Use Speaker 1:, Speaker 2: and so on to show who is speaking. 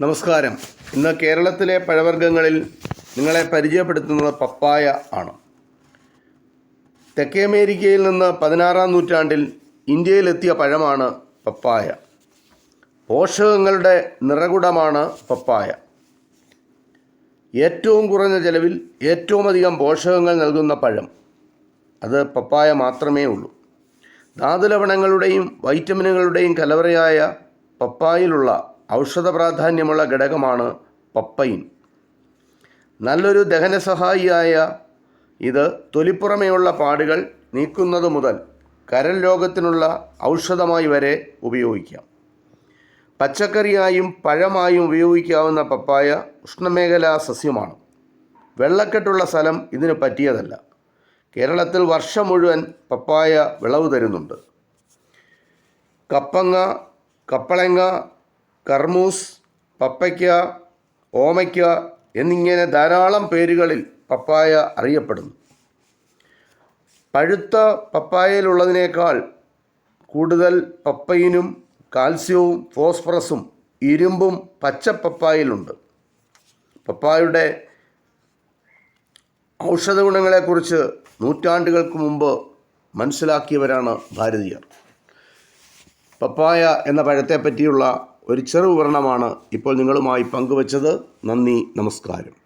Speaker 1: നമസ്കാരം. ഇന്ന് കേരളത്തിലെ പഴവർഗങ്ങളിൽ നിങ്ങളെ പരിചയപ്പെടുത്തുന്നത് പപ്പായ ആണ്. തെക്കേ അമേരിക്കയിൽ നിന്ന് പതിനാറാം നൂറ്റാണ്ടിൽ ഇന്ത്യയിലെത്തിയ പഴമാണ് പപ്പായ. പോഷകങ്ങളുടെ നിറകുടമാണ് പപ്പായ. ഏറ്റവും കുറഞ്ഞ ചെലവിൽ ഏറ്റവും അധികം പോഷകങ്ങൾ നൽകുന്ന പഴം. അത് പപ്പായ മാത്രമേ ഉള്ളൂ. ധാതുലവണങ്ങളുടെയും വൈറ്റമിനുകളുടെയും കലവറയായ പപ്പായിലുള്ള ഔഷധ പ്രാധാന്യമുള്ള ഘടകമാണ് പപ്പയിൻ നല്ലൊരു ദഹന സഹായിയായ ഇത് തൊലിപ്പുറമെയുള്ള പാടുകൾ നീക്കുന്നത് മുതൽ കരൽ രോഗത്തിനുള്ള ഔഷധമായി വരെ ഉപയോഗിക്കാം. പച്ചക്കറിയായും പഴമായും ഉപയോഗിക്കാവുന്ന പപ്പായ ഉഷ്ണമേഖലാ സസ്യമാണ്. വെള്ളക്കെട്ടുള്ള സ്ഥലം ഇതിന് പറ്റിയതല്ല. കേരളത്തിൽ വർഷം മുഴുവൻ പപ്പായ വിളവ് തരുന്നുണ്ട്. കപ്പങ്ങ കപ്പളങ്ങ കർമൂസ് പപ്പയ്ക്ക ഓമയ്ക്ക എന്നിങ്ങനെ ധാരാളം പേരുകളിൽ പപ്പായ അറിയപ്പെടുന്നു. പഴുത്ത പപ്പായയിലുള്ളതിനേക്കാൾ കൂടുതൽ പപ്പയിനും കാൽസ്യവും ഫോസ്ഫറസും ഇരുമ്പും പച്ച പപ്പായയിലുണ്ട്. പപ്പായയുടെ ഔഷധ ഗുണങ്ങളെക്കുറിച്ച് നൂറ്റാണ്ടുകൾക്ക് മുമ്പ് മനസ്സിലാക്കിയവരാണ് ഭാരതീയർ. പപ്പായ എന്ന പഴത്തെ പറ്റിയുള്ള ഒരു ചെറു വിവരണമാണ് ഇപ്പോൾ നിങ്ങളുമായി പങ്കുവച്ചത്. നന്ദി നമസ്കാരം.